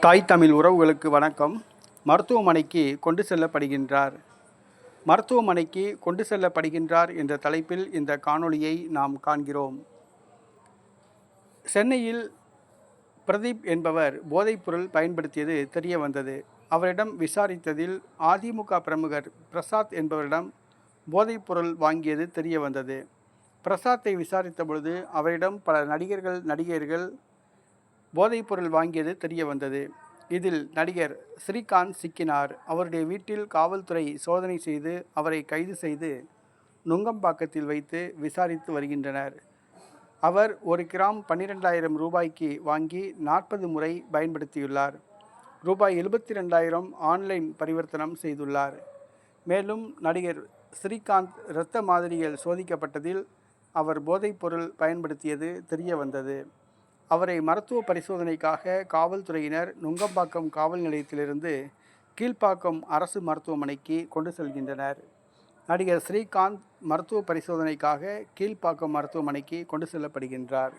தாய் தமிழ் உறவுகளுக்கு வணக்கம். மருத்துவமனைக்கு கொண்டு செல்லப்படுகின்றார். மருத்துவமனைக்கு கொண்டு செல்லப்படுகின்றார் என்ற தலைப்பில் இந்த காணொளியை நாம் காண்கிறோம். சென்னையில் பிரதீப் என்பவர் போதைப்பொருள் பயன்படுத்தியது தெரிய வந்தது. அவரிடம் விசாரித்ததில் அதிமுக பிரமுகர் பிரசாத் என்பவரிடம் போதைப்பொருள் வாங்கியது தெரிய வந்தது. பிரசாத்தை விசாரித்த பொழுது அவரிடம் பல நடிகர்கள் நடிகையர்கள் போதைப்பொருள் வாங்கியது தெரிய வந்தது. இதில் நடிகர் ஸ்ரீகாந்த் சிக்கினார். அவருடைய வீட்டில் காவல்துறை சோதனை செய்து அவரை கைது செய்து நுங்கம்பாக்கத்தில் வைத்து விசாரித்து வருகின்றனர். அவர் ஒரு கிராம் பன்னிரெண்டாயிரம் ரூபாய்க்கு வாங்கி நாற்பது முறை பயன்படுத்தியுள்ளார். ரூபாய் எழுபத்தி ரெண்டாயிரம் ஆன்லைன் பரிவர்த்தனம் செய்துள்ளார். மேலும் நடிகர் ஸ்ரீகாந்த் இரத்த மாதிரிகள் சோதிக்கப்பட்டதில் அவர் போதைப்பொருள் பயன்படுத்தியது தெரிய வந்தது. அவரை மருத்துவ பரிசோதனைக்காக காவல்துறையினர் நுங்கம்பாக்கம் காவல் நிலையத்திலிருந்து கீழ்ப்பாக்கம் அரசு மருத்துவமனைக்கு கொண்டு செல்கின்றனர். நடிகர் ஸ்ரீகாந்த் மருத்துவ பரிசோதனைக்காக கீழ்ப்பாக்கம் மருத்துவமனைக்கு கொண்டு செல்லப்படுகின்றார்.